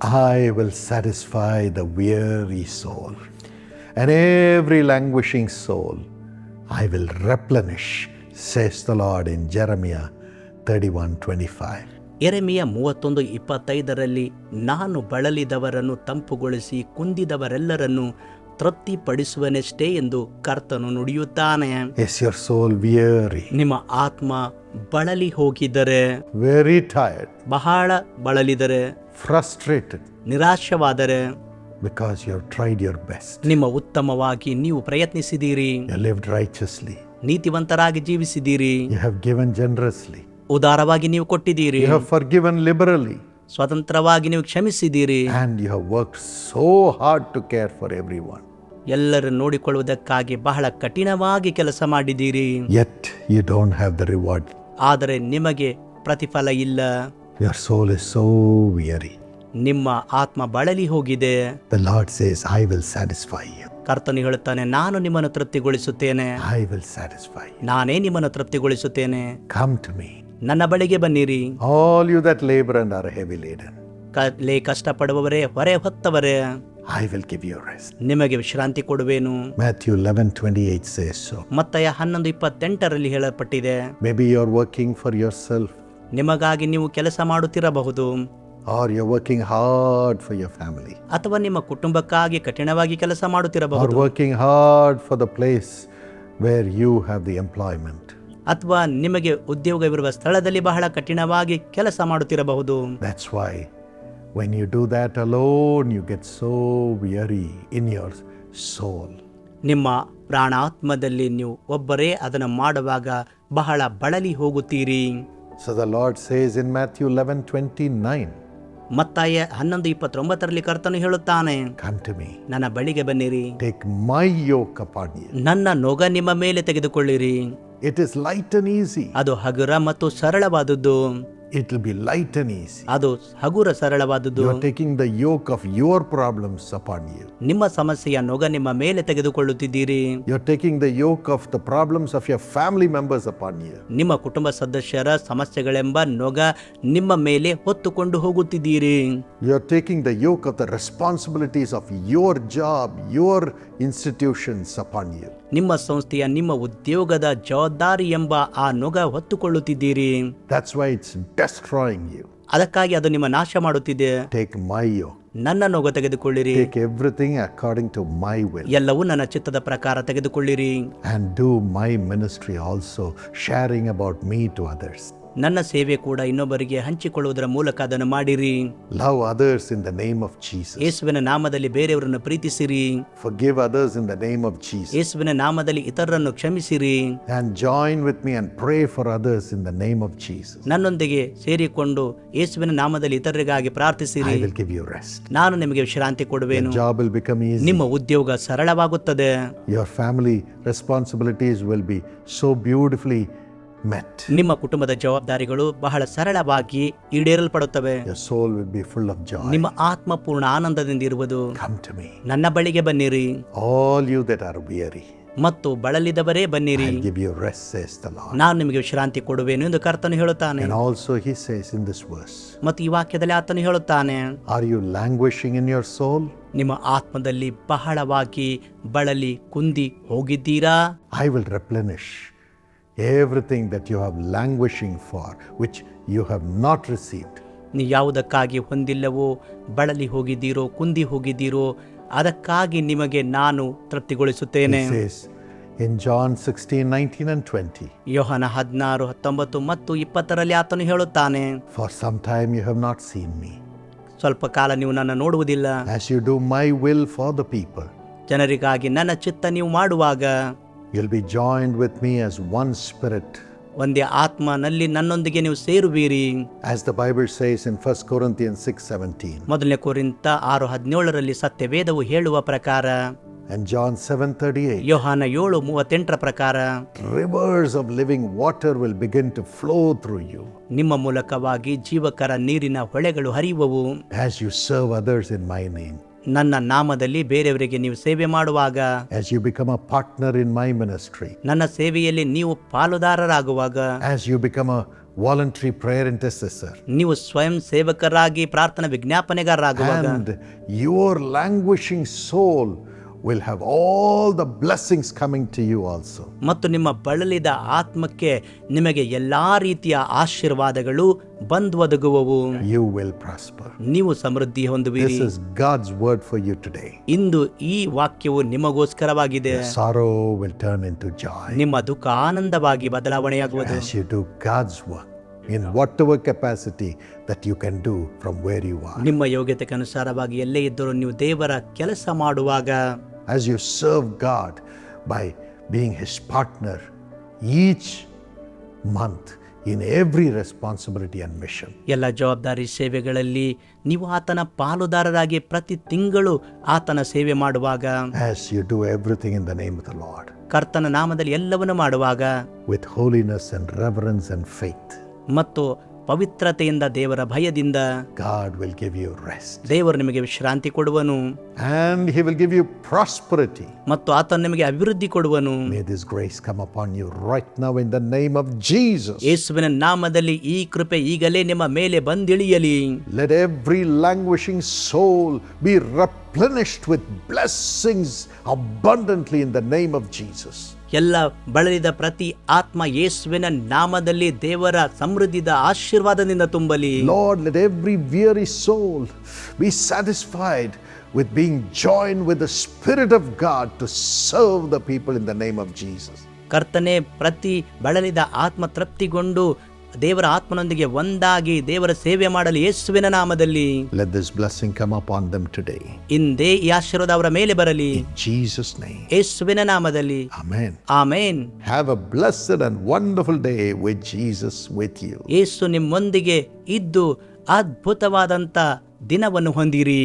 I will satisfy the weary soul, and every languishing soul I will replenish, says the Lord in Jeremiah 31 25. ಎರೆಮಿಯ ಮೂವತ್ತೊಂದು ಇಪ್ಪತ್ತೈದರಲ್ಲಿ ನಾನು ಬಳಲಿದವರನ್ನು ತಂಪುಗೊಳಿಸಿ ಕುಂದಿದವರೆಲ್ಲರನ್ನು ತೃಪ್ತಿಪಡಿಸುವನೆಷ್ಟೇ ಎಂದು ಕರ್ತನು ನುಡಿಯುತ್ತಾನೆ S your soul weary, ನಿಮ್ಮ ಆತ್ಮ ಬಳಲಿ ಹೋಗಿದ್ದರೆ ವೆರಿ tired, ಬಹಳ ಬಳಲಿದರೆ frustrated ನಿರಾಶವಾದರೆ because you have tried your best ನಿಮ್ಮ ಉತ್ತಮವಾಗಿ ನೀವು ಪ್ರಯತ್ನಿಸಿದ್ದೀರಿ. ಲಿವ್ಡ್ ರೈಚಸ್ಲಿ ನೀತಿವಂತರಾಗಿ ಜೀವಿಸಿದ್ದೀರಿ. ಯು ಹ್ಯಾವ್ ಗಿವನ್ ಜನರಸ್ಲಿ ಉದಾರವಾಗಿ ನೀವು ಕೊಟ್ಟಿದ್ದೀರಿ. You have forgiven liberally ಸ್ವತಂತ್ರವಾಗಿ ನೀವು ಕ್ಷಮಿಸಿದ್ದೀರಿ. And you have work so hard to care for every ಎಲ್ಲರನ್ನು ನೋಡಿಕೊಳ್ಳುವುದಕ್ಕಾಗಿ ಬಹಳ ಕಠಿಣವಾಗಿ ಕೆಲಸ ಮಾಡಿದ್ದೀರಿ. Yet you don't have the reward ಆದರೆ ನಿಮಗೆ ಪ್ರತಿಫಲ ಇಲ್ಲ. Your soul is so weary. ನಿಮ್ಮ ಆತ್ಮ ಬಳಲಿ ಹೋಗಿದೆ The Lord says, I will satisfy you. ಕರ್ತನು ಹೇಳುತ್ತಾನೆ ನಾನು ನಿಮ್ಮನ್ನು ತೃಪ್ತಿಗೊಳಿಸುತ್ತೇನೆ I will satisfy you. ನಾನೇ ನಿಮ್ಮನ್ನು ತೃಪ್ತಿಗೊಳಿಸುತ್ತೇನೆ Come to me, ನನ್ನ ಬಳಿಗೆ ಬನ್ನಿರಿ all you that labor and are heavy laden. ಕಲೆ ಕಷ್ಟಪಡುವವರೇ ಹೊರೆ ಹೊತ್ತವರೇ I will give you rest. ನಿಮಗೆ ವಿಶ್ರಾಂತಿ ಕೊಡುವೆನು Matthew 11 28 says so. ಮತ್ತಯ ಹನ್ನೊಂದು ಇಪ್ಪತ್ತೆಂಟರಲ್ಲಿ ಹೇಳಲ್ಪಟ್ಟಿದೆ Maybe you're working for yourself, ನಿಮಗಾಗಿ ನೀವು ಕೆಲಸ ಮಾಡುತ್ತಿರಬಹುದು. Are you working hard for your family ಅಥವಾ ನಿಮ್ಮ ಕುಟುಂಬಕ್ಕಾಗಿ ಕಠಿಣವಾಗಿ ಕೆಲಸ ಮಾಡುತ್ತಿರಬಹುದು. Are working hard for the place where you have the employment ಅಥವಾ ನಿಮಗೆ ಉದ್ಯೋಗವಿರುವ ಸ್ಥಳದಲ್ಲಿ ಬಹಳ ಕಠಿಣವಾಗಿ ಕೆಲಸ ಮಾಡುತ್ತಿರಬಹುದು. That's why when you do that alone you get so weary in your soul ನಿಮ್ಮ ಪ್ರಾಣಾತ್ಮದಲ್ಲಿ ನೀವು ಒಬ್ಬರೇ ಅದನ್ನು ಮಾಡುವಾಗ ಬಹಳ ಬಳಲಿ ಹೋಗುತ್ತೀರಿ. So the Lord says in Matthew 11 29, ಮತ್ತಾಯ ಹನ್ನೊಂದು ಇಪ್ಪತ್ತೊಂಬತ್ತರಲ್ಲಿ ಕರ್ತನು ಹೇಳುತ್ತಾನೆ Come to me, ನನ್ನ ಬಳಿಗೆ ಬನ್ನಿರಿ take my yoke upon you. ನನ್ನ ನೊಗ ನಿಮ್ಮ ಮೇಲೆ ತೆಗೆದುಕೊಳ್ಳಿರಿ It is light and easy. ಅದು ಹಗುರ ಮತ್ತು ಸರಳವಾದದ್ದು It will be light and easy. ಅದು ಹಗುರ ಸರಳವಾದದ್ದು You are taking the yoke of your problems upon you. ನಿಮ್ಮ ಸಮಸ್ಯೆಯ ನೊಗ ನಿಮ್ಮ ಮೇಲೆ ತೆಗೆದುಕೊಳ್ಳುತ್ತಿದ್ದೀರಿ You're taking the yoke of the problems of your family members upon you. ನಿಮ್ಮ ಕುಟುಂಬ ಸದಸ್ಯರ ಸಮಸ್ಯೆಗಳೆಂಬ ನೊಗ ನಿಮ್ಮ ಮೇಲೆ ಹೊತ್ತುಕೊಂಡು ಹೋಗುತ್ತಿದ್ದೀರಿ You're taking the yoke of the responsibilities of your job, your institutions upon you. ನಿಮ್ಮ ಸಂಸ್ಥೆಯ ನಿಮ್ಮ ಉದ್ಯೋಗದ ಜವಾಬ್ದಾರಿ ಎಂಬ ಆ ನೊಗ ಹೊತ್ತುಕೊಳ್ಳುತ್ತಿದ್ದೀರಿ. ಅದಕ್ಕಾಗಿ ಅದು ನಿಮ್ಮ ನಾಶ ಮಾಡುತ್ತಿದೆ. ಟೇಕ್ ಮೈ ಯೋ ನನ್ನ ನೊಗ ತೆಗೆದುಕೊಳ್ಳಿರಿ. Take everything according to my will ಎಲ್ಲವೂ ನನ್ನ ಚಿತ್ತದ ಪ್ರಕಾರ ತೆಗೆದುಕೊಳ್ಳಿರಿ. And do my ministry also sharing about me to others ನನ್ನ ಸೇವೆ ಕೂಡ ಇನ್ನೊಬ್ಬರಿಗೆ ಹಂಚಿಕೊಳ್ಳುವುದರ ಮೂಲಕ ಅದನ್ನು ಮಾಡಿರಿ love others in the name of Jesus. ಯೇಸುವಿನ ನಾಮದಲ್ಲಿ ಬೇರೆಯವರನ್ನು ಪ್ರೀತಿಸಿರಿ Forgive others in the name of Jesus. ಯೇಸುವಿನ ನಾಮದಲ್ಲಿ ಇತರರನ್ನು ಕ್ಷಮಿಸಿರಿ And join with me and pray for others in the name of Jesus. ನನ್ನೊಂದಿಗೆ ಸೇರಿಕೊಂಡು ಯೇಸುವಿನ ನಾಮದಲ್ಲಿ ಇತರರಿಗಾಗಿ ಪ್ರಾರ್ಥಿಸಿರಿ I will give you rest. ನಾನು ನಿಮಗೆ ವಿಶ್ರಾಂತಿ ಕೊಡುವೆನು Your job will become easy. ನಿಮ್ಮ ಉದ್ಯೋಗ ಸರಳವಾಗುತ್ತದೆ Your family responsibilities will be so beautifully met ನಿಮ್ಮ ಕುಟುಂಬದ ಜವಾಬ್ದಾರಿಗಳು ಬಹಳ ಸರಳವಾಗಿ ಈಡೇರಲ್ಪಡುತ್ತವೆ. Soul will be full of joy ನಿಮ್ಮ ಆತ್ಮ ಪೂರ್ಣ ಆನಂದದಿಂದ ಇರುವುದು. ಕಮ್ ಟು ಮೀ ನನ್ನ ಬಳಿಗೆ ಬನ್ನಿರಿ. All you that are weary ಮತ್ತು ಬಳಲಿದವರೇ ಬನ್ನಿರಿ. You rest says the Lord ನಾನು ನಿಮಗೆ ವಿಶ್ರಾಂತಿ ಕೊಡುವೆನು ಎಂದು ಕರ್ತನು ಹೇಳುತ್ತಾನೆ. And also he says in this verse ಮತ್ತು ಈ ವಾಕ್ಯದಲ್ಲಿ ಆತನು ಹೇಳುತ್ತಾನೆ are you languishing in your soul ನಿಮ್ಮ ಆತ್ಮದಲ್ಲಿ ಬಹಳವಾಗಿ ಬಳಲಿ ಕುಂದಿ ಹೋಗಿದ್ದೀರಾ? I will replenish everything that you have languishing for which you have not received ನೀವು ಯಾವುದಕ್ಕಾಗಿ ಹೊಂದಿಲ್ಲವೋ ಬಳಲಿ ಹೋಗಿದ್ದೀರೋ ಕುಂದಿ ಹೋಗಿದ್ದೀರೋ ಅದಕ್ಕಾಗಿ ನಿಮಗೆ ನಾನು ತೃಪ್ತಿಗೊಳಿಸುತ್ತೇನೆ. In John in John 16, 19, and 20, ಯೋಹನ ಹದಿನಾರು ಹತ್ತೊಂಬತ್ತು ಮತ್ತು ಇಪ್ಪತ್ತರಲ್ಲಿ ಆತನು ಹೇಳುತ್ತಾನೆ for some time you have not seen me ಸ್ವಲ್ಪ ಕಾಲ ನೀವು ನನ್ನ ನೋಡುವುದಿಲ್ಲ. As you do my will for the people ಜನರಿಗಾಗಿ ನನ್ನ ಚಿತ್ತ ನೀವು ಮಾಡುವಾಗ you'll be joined with me as one spirit. ಒಂದೇ ಆತ್ಮನಲ್ಲಿ ನನ್ನೊಂದಿಗೆ ನೀವು ಸೇರುವಿರಿ As the Bible says in 1 Corinthians 6, 17, ಮೊದಲನೇ ಕೋರಿಂತ ಆರು ಹದಿನೇಳರಲ್ಲಿ ಸತ್ಯವೇದವು ಹೇಳುವ ಪ್ರಕಾರ and John 7, 38. ಯೋಹಾನ ಏಳು ಮೂವತ್ತೆಂಟರ ಪ್ರಕಾರ Rivers of living water will begin to flow through you ನಿಮ್ಮ ಮೂಲಕವಾಗಿ ಜೀವಕರ ನೀರಿನ ಹೊಳೆಗಳು ಹರಿಯುವವು as you serve others in my name. ನನ್ನ ನಾಮದಲ್ಲಿ ಬೇರೆಯವರಿಗೆ ನೀವು ಸೇವೆ ಮಾಡುವಾಗ As you become a partner in my ministry, ನನ್ನ ಸೇವೆಯಲ್ಲಿ ನೀವು ಪಾಲುದಾರರಾಗುವಾಗ as you become a voluntary prayer intercessor. ನೀವು ಸ್ವಯಂ ಸೇವಕರಾಗಿ ಪ್ರಾರ್ಥನಾ ವಿಜ್ಞಾಪನೆಗಾರರಾಗುವಾಗ And your languishing soul will have all the blessings coming to you also ಮತ್ತು ನಿಮ್ಮ ಬಳಲಿದ ಆತ್ಮಕ್ಕೆ ನಿಮಗೆ ಎಲ್ಲ ರೀತಿಯ ಆಶೀರ್ವಾದಗಳು ಬಂದು ಒದಗುವವು ಯು ವಿಲ್ ಪ್ರಾಸ್ಪರ್ ನೀವು ಸಮೃದ್ಧಿ ಹೊಂದುವಿ this is God's word for you today ಇಂದು ಈ ವಾಕ್ಯವು ನಿಮಗೋಸ್ಕರವಾಗಿದೆ. Sorrow will turn into joy ನಿಮ್ಮ ದುಃಖ ಆನಂದವಾಗಿ ಬದಲಾವಣೆಯಾಗುವುದು. You do God's work in whatever capacity that you can do from where you are ನಿಮ್ಮ ಯೋಗ್ಯತೆಗೆ ಅನುಸಾರವಾಗಿ ಎಲ್ಲೇ ಇದ್ದರೂ ನೀವು ದೇವರ ಕೆಲಸ ಮಾಡುವಾಗ As you serve God by being His partner each month in every responsibility and mission. ಎಲ್ಲ ಜವಾಬ್ದಾರಿ ಸೇವೆಗಳಲ್ಲಿ ನೀವು ಆತನ ಪಾಲುದಾರರಾಗಿ ಪ್ರತಿ ತಿಂಗಳು ಆತನ ಸೇವೆ ಮಾಡುವಾಗ As you do everything in the name of the Lord ಕರ್ತನ ನಾಮದಲ್ಲಿ ಎಲ್ಲವನ್ನು ಮಾಡುವಾಗ with holiness and reverence and faith, ಮತ್ತು ಪವಿತ್ರತೆಯಿಂದ ದೇವರ ಭಯದಿಂದ God will give you rest. ದೇವರು ನಿಮಗೆ ವಿಶ್ರಾಂತಿ ಕೊಡುವನು And He will give you prosperity. ಮತ್ತು ಆತನು ನಿಮಗೆ ಅಭಿವೃದ್ಧಿ ಕೊಡುವನು May this grace come upon you right now in the name of Jesus. ಯೇಸುವಿನ ನಾಮದಲ್ಲಿ ಈ ಕೃಪೆ ಈಗಲೇ ನಿಮ್ಮ ಮೇಲೆ ಬಂದಿಳಿಯಲಿ Let every languishing soul be replenished with blessings abundantly in the name of Jesus ಎಲ್ಲ ಬಳಲಿದ ಪ್ರತಿ ಆತ್ಮ ಯೇಸುವಿನ ನಾಮದಲ್ಲಿ ದೇವರ ಸಮೃದ್ಧಿದ ಆಶೀರ್ವಾದದಿಂದ ತುಂಬಲಿ. Lord let every weary soul be satisfied with being join with the Spirit of God to serve the people in the name of Jesus ಕರ್ತನೆ ಪ್ರತಿ ಬಳಲಿದ ಆತ್ಮ ತೃಪ್ತಿಗೊಂಡು ದೇವರ ಆತ್ಮನೊಂದಿಗೆ ಒಂದಾಗಿ ದೇವರ ಸೇವೆ ಮಾಡಲಿ ಯೇಸುವಿನ ನಾಮದಲ್ಲಿ. Let this blessing come upon them today ಹಿಂದೆ ಈ ಆಶೀರ್ವಾದ ಅವರ ಮೇಲೆ ಬರಲಿ. ಜೀಸಸ್ ನೇಮ್ ಯೇಸುವಿನ ನಾಮದಲ್ಲಿ. Amen amen. Have a blessed and wonderful day with Jesus with you ಯೇಸು ನಿಮ್ಮೊಂದಿಗೆ ಇದ್ದು ಅದ್ಭುತವಾದಂತ ದಿನವನ್ನು ಹೊಂದಿರಿ.